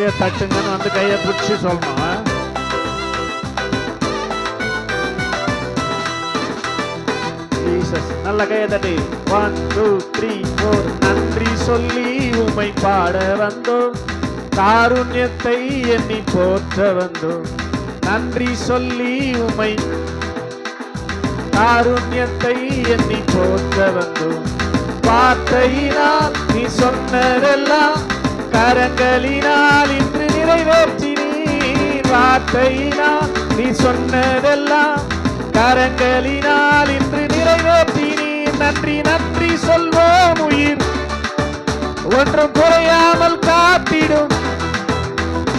கையை தட்டுங்கன்னு வந்து கையை பிடிச்சி சொல்லணும் நல்ல கையை தட்டி. ஒன் டூ த்ரீ ஃபோர் நன்றி சொல்லி உமை பாட வந்தோம். காருண்யத்தை எண்ணி போற்ற வந்தோம். நன்றி சொல்லி உமை காருண்யத்தை எண்ணி போற்ற வந்தோம். வார்த்தையினால் நீ சொன்னதெல்லாம் கரங்களினால் இன்று நிறைவேற்றினீர். வார்த்தையினால் நீ சொன்னதெல்லாம் கரங்களினால் இன்று நிறைவேற்றினீர். நன்றி நன்றி சொல்வோம் உயிர். ஒன்றும் குறையாமல் காத்திடும்.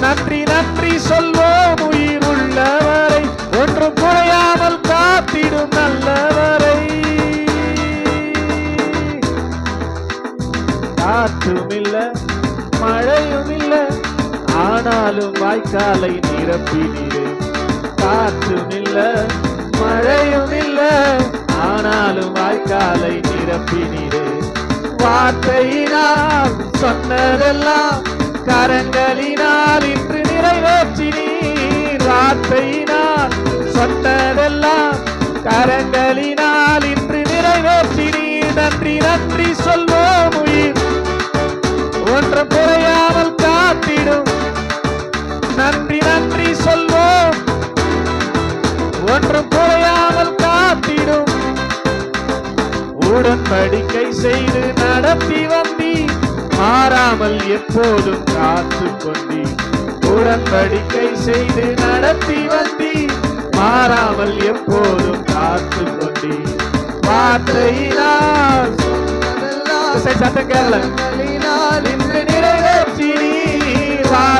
நன்றி நன்றி சொல்வோம் உயிர். உள்ளவரை ஒன்றும் குறையாமல் காத்திடும் நல்லவரை. காற்றும் இல்ல மழையும் இல்லை ஆனாலும் வாய்க்காலை நிரப்பினீரே. காற்றும் இல்லை மழையும் இல்லை ஆனாலும் வாய்க்காலை நிரப்பினீரே. வார்த்தையினால் சொன்னதெல்லாம் கரங்களினால் இன்று நிறைவேற்றினீர். வார்த்தையினால் ஒன்று குறையாமல் காத்திடும் நன்றி நன்றி சொல்வோம். ஒன்று குறையாமல் காத்திடும் உடன்படிக்கை செய்து நடத்தி வந்தி மாறாமல் எப்போதும் காத்து கொண்டி உடன்படிக்கை செய்து நடத்தி வந்தி மாறாமல் எப்போதும் காத்து கொண்டி வார்த்தையினால் சத்தம் கேரள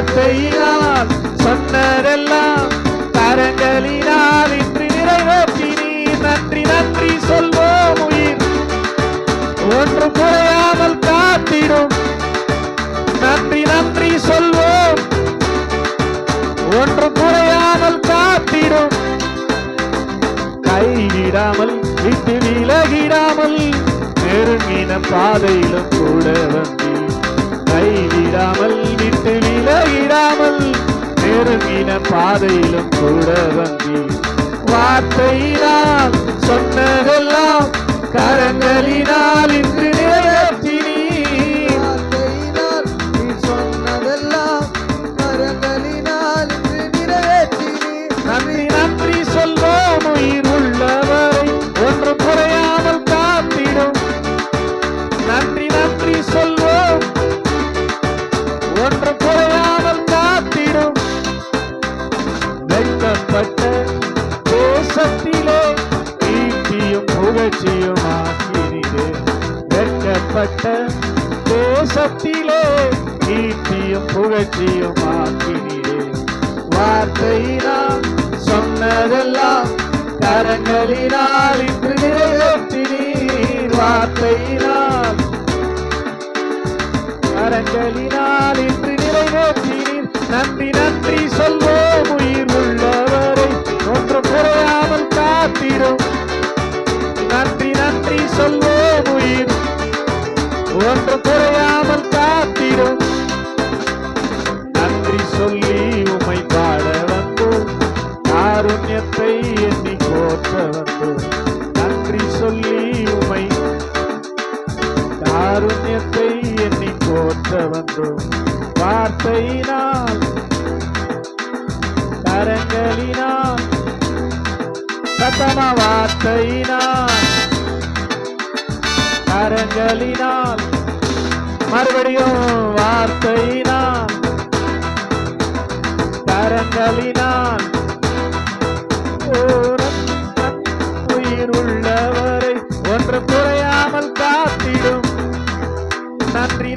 வார்த்தையினால் சொன்னதெல்லாம் கரங்களினால் இன்று நிறைவேற்றினீ நன்றி நன்றி சொல்வோம் உயிர். ஒன்று குறையாமல் காத்திடும். நன்றி நன்றி சொல்வோம். ஒன்று குறையாமல் காத்திடும். கைவிடாமல் விட்டு விலகிடாமல் நெருங்கின பாதையிலும் கூட வந்தி கைவிடாமல் விட்டு விலகிடாமல் நெருங்கின பாதையிலும் கூட வந்தி. வார்த்தையினால் சொன்னதெல்லாம் கரங்களினால் இன்று நிறைவேற்றினீர் பட்ட தேசத்திலே கீர்த்தியும் புகழ்ச்சியும் ஆக்கினீரே வார்த்தையினால் சொன்னதெல்லாம் கரங்களினால் இன்று நிறைவேற்றினீர் வார்த்தையினால் கரங்களினால் இன்று நிறைவேற்றினீர் நன்றி நன்றி சொல்வோம். எண்ணி வந்தோம் வார்த்தையினால் கரங்களினால் சத்தம வார்த்தையினால் கரங்களினால் மறுபடியும் வார்த்தையினால் கரங்களினால். உயிர் உள்ளவரை ஒன்று குறையாமல் காத்திடும். நன்றி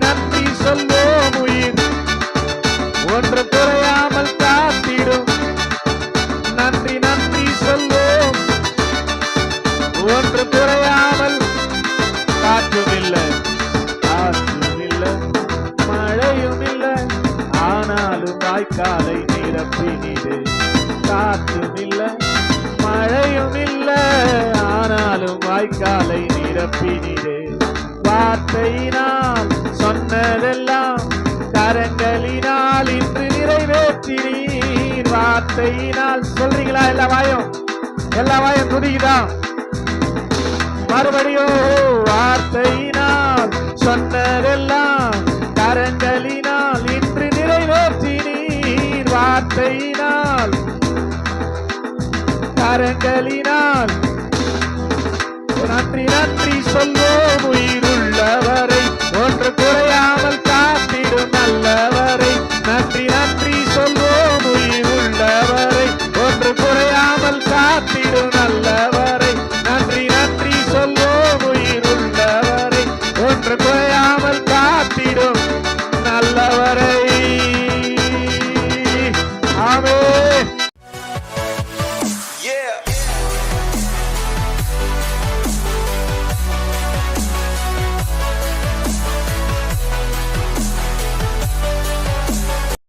காலை வாய்க்காலை நிரப்பினிடு காற்றும் இல்லை மழையும் இல்லை ஆனாலும் வாய்க்காலை நிரப்பினிடு வார்த்தையினால் சொன்னதெல்லாம் கரங்களினால் இன்று நிறைவேற்றினீர். வார்த்தையினால் சொல்றீங்களா எல்லா வாயும்? எல்லா வாயும் துதிக்குதா? மறுபடியும் வார்த்தையினால் சொன்னதெல்லாம் கரங்களினால் நன்றி நன்றி சொல்வோம் உயிர்.